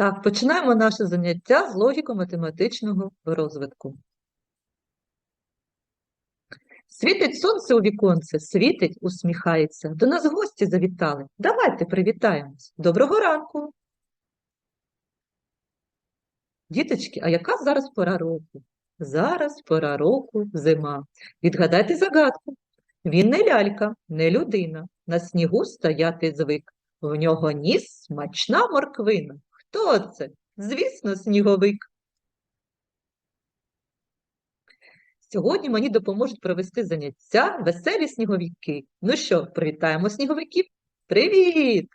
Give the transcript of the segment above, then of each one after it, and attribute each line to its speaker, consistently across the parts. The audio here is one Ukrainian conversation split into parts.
Speaker 1: Так, починаємо наше заняття з логіко-математичного розвитку. Світить сонце у віконце, світить, усміхається. До нас гості завітали. Давайте привітаємось. Доброго ранку. Діточки, а яка зараз пора року? Зараз пора року зима. Відгадайте загадку. Він не лялька, не людина. На снігу стояти звик. В нього ніс смачна морквина. Хто це? Звісно, сніговик. Сьогодні мені допоможуть провести заняття веселі сніговики. Ну що, привітаємо сніговиків? Привіт!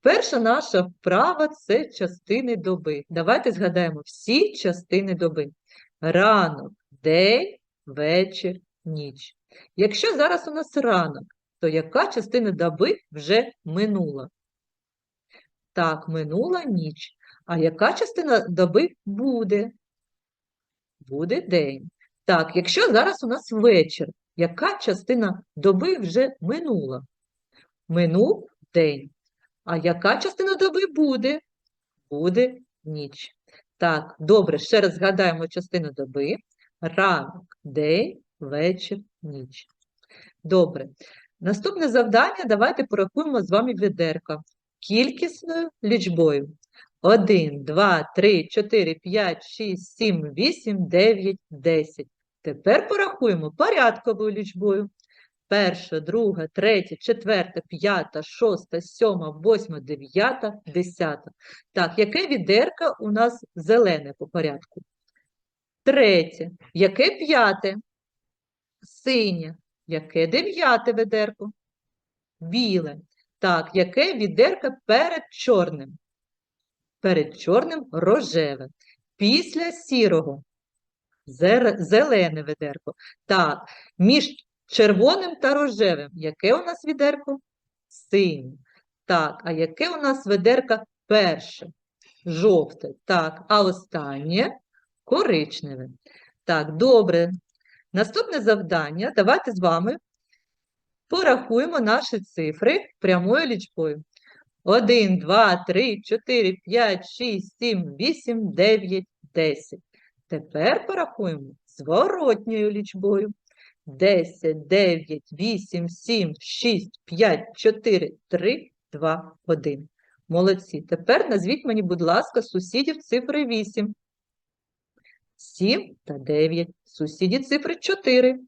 Speaker 1: Перша наша вправа це частини доби. Давайте згадаємо всі частини доби. Ранок, день, вечір, ніч. Якщо зараз у нас ранок, то яка частина доби вже минула? Так, минула ніч. А яка частина доби буде? Буде день. Так, якщо зараз у нас вечір, яка частина доби вже минула? Минув день. А яка частина доби буде? Буде ніч. Так, добре, ще раз згадаємо частину доби. Ранок, день, вечір, ніч. Добре. Наступне завдання давайте порахуємо з вами відерка кількісною лічбою. 1, 2, 3, 4, 5, 6, 7, 8, 9, 10. Тепер порахуємо порядковою лічбою. Перша, друга, третя, четверта, п'ята, шоста, сьома, восьма, дев'ята, десята. Так, яке відерка у нас зелене по порядку? Третє. Яке п'яте? Синє. Яке дев'яте ведерко? Біле. Так, яке відерка перед чорним? Перед чорним рожеве. Після сірого зелене ведерко. Так, між червоним та рожевим. Яке у нас відерко? Синє. Так, а яке у нас ведерка перше? Жовте. Так, а останнє коричневе. Так, добре. Наступне завдання. Давайте з вами порахуємо наші цифри прямою лічбою. 1, 2, 3, 4, 5, 6, 7, 8, 9, 10. Тепер порахуємо зворотньою лічбою. 10, 9, 8, 7, 6, 5, 4, 3, 2, 1. Молодці. Тепер назвіть мені, будь ласка, сусідів цифри 8. 7 та 9. Сусіді цифри 4.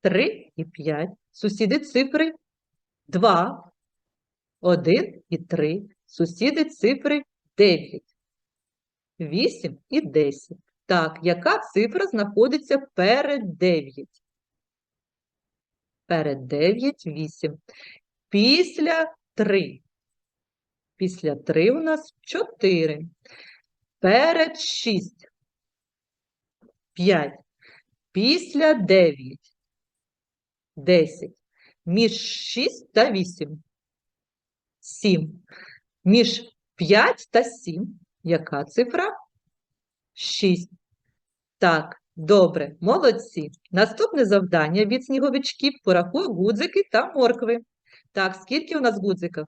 Speaker 1: 3 і 5. Сусіди цифри 2, 1 і 3. Сусіди цифри 9, 8 і 10. Так, яка цифра знаходиться перед 9? Перед 9 – 8. Після 3. Після 3 у нас 4. Перед 6. 5. Після 9. 10. Між 6 та 8. 7. Між 5 та 7. Яка цифра? 6. Так, добре, молодці. Наступне завдання від сніговичків порахуй гудзики та моркви. Так, скільки у нас гудзиків?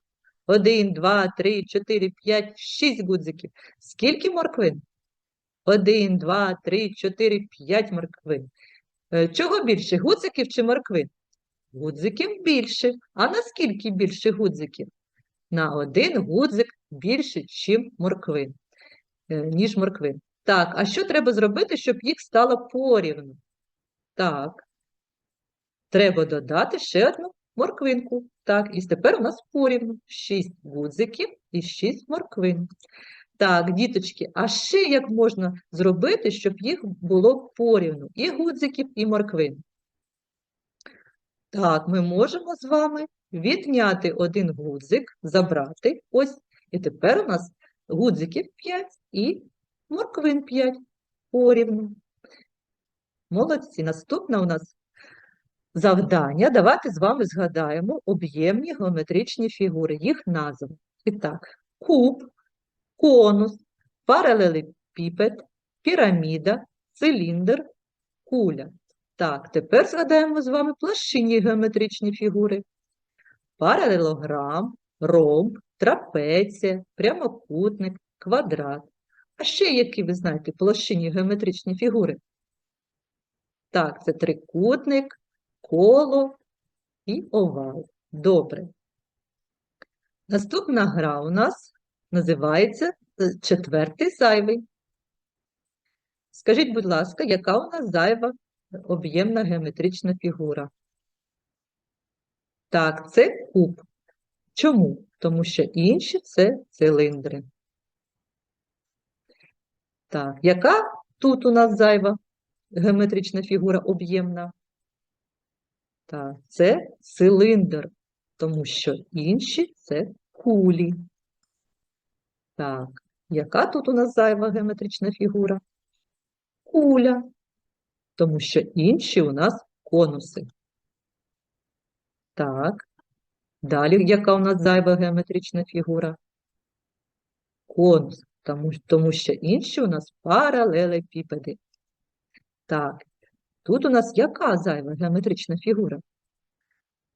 Speaker 1: 1, 2, 3, 4, 5, 6 гудзиків. Скільки морквин? 1, 2, 3, 4, 5 морквин. Е, Чого більше, гудзиків чи морквин? Гудзиків більше. А наскільки більше гудзиків? На один гудзик більше, чим морквин, е, ніж морквин. Так, а що треба зробити, щоб їх стало порівну? Так, треба додати ще одну морквинку. Так, і тепер у нас порівну. 6 гудзиків і 6 морквин. Так, діточки, а ще як можна зробити, щоб їх було порівну? І гудзиків, і морквин. Так, ми можемо з вами відняти один гудзик, забрати. Ось. І тепер у нас гудзиків 5 і морквин 5 порівну. Молодці. Наступне у нас завдання. Давайте з вами згадаємо об'ємні геометричні фігури, їх назви. І так, куб, конус, паралелепіпед, піраміда, циліндр, куля. Так, тепер згадаємо з вами площинні геометричні фігури. Паралелограм, ромб, трапеція, прямокутник, квадрат. А ще які ви знаєте площинні геометричні фігури? Так, це трикутник, коло і овал. Добре. Наступна гра у нас називається е, четвертий зайвий. Скажіть, будь ласка, яка у нас зайва об'ємна геометрична фігура? Так, це куб. Чому? Тому що інші це циліндри. Так, яка тут у нас зайва геометрична фігура об'ємна? Так, це циліндр, тому що інші це кулі. Так, яка тут у нас зайва геометрична фігура? Куля, тому що інші у нас конуси. Так, далі яка у нас зайва геометрична фігура? Конус, тому, тому що інші у нас паралелепіпеди. Так, тут у нас яка зайва геометрична фігура?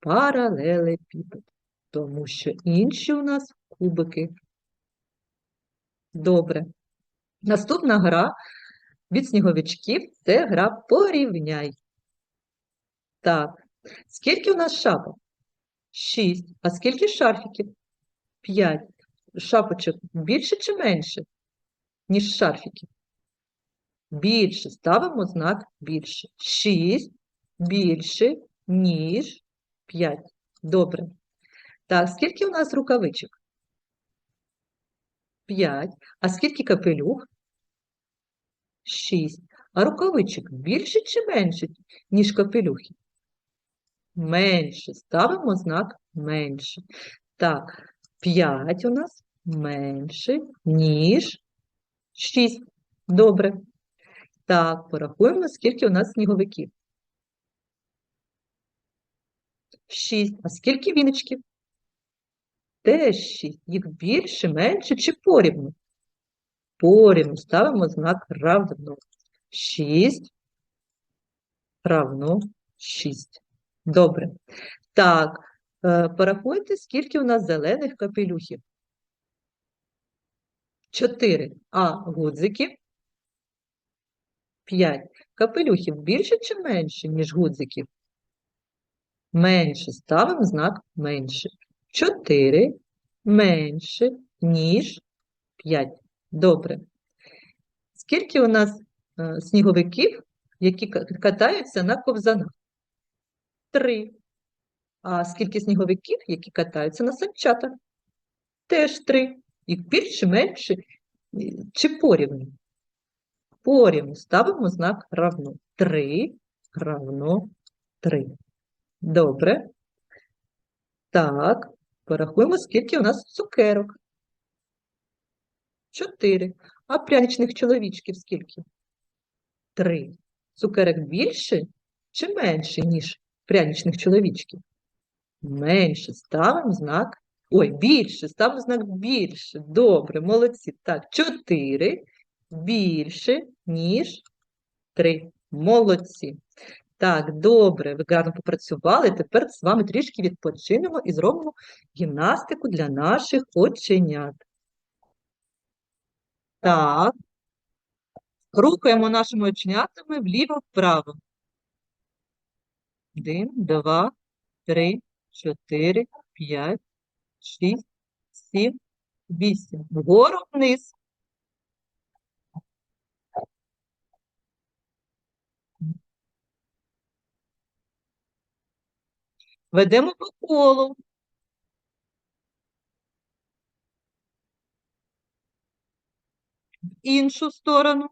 Speaker 1: Паралелепіпед, тому що інші у нас кубики. Добре. Наступна гра від сніговичків це гра порівняй. Так, скільки у нас шапок? Шість. А скільки шарфіків? П'ять. Шапочок більше чи менше, ніж шарфіків? Більше. Ставимо знак більше. Шість більше, ніж п'ять. Добре. Так, скільки у нас рукавичок? П'ять. А скільки капелюх? Шість. А рукавичок більше чи менше, ніж капелюхи? Менше. Ставимо знак менше. Так, 5 у нас менше, ніж 6. Добре. Так, порахуємо, скільки у нас сніговиків. 6. А скільки віночків? Теж 6. Їх більше, менше чи порівну? Порівну. Ставимо знак равно. 6 равно 6. Добре. Так, е, порахуйте, скільки у нас зелених капелюхів. 4. А гудзиків? 5. Капелюхів більше чи менше, ніж гудзиків? Менше. Ставимо знак менше. 4 менше, ніж 5. Добре. Скільки у нас е, сніговиків, які катаються на ковзанах? Три. А скільки сніговиків, які катаються на санчатах? Теж три. Їх більше, менше чи порівну? Порівну. Ставимо знак равно. Три равно три. Добре. Так, порахуємо, скільки у нас цукерок. Чотири. А пряничних чоловічків скільки? Три. Цукерок більше чи менше, ніж пряничних чоловічків? Менше ставимо знак. Ой, більше, ставимо знак більше. Добре, молодці. Так, чотири більше, ніж три. Молодці. Так, добре, ви гарно попрацювали. Тепер з вами трішки відпочинемо і зробимо гімнастику для наших оченят. Так. Рухаємо нашими оченятами вліво-вправо. Один, два, три, чотири, п'ять, шість, сім, вісім. Вгору вниз. Ведемо по колу. В іншу сторону.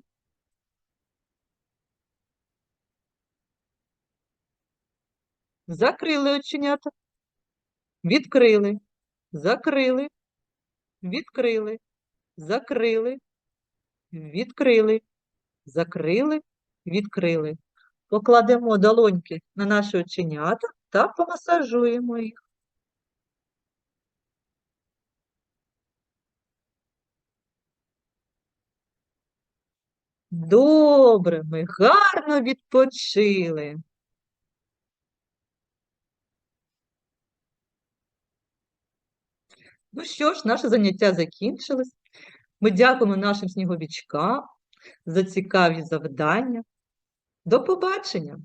Speaker 1: Закрили оченята, відкрили, закрили, відкрили, закрили, відкрили, закрили, відкрили. Покладемо долоньки на наші оченята та помасажуємо їх. Добре, ми гарно відпочили. Ну що ж, наше заняття закінчилось. Ми дякуємо нашим сніговичкам за цікаві завдання. До побачення!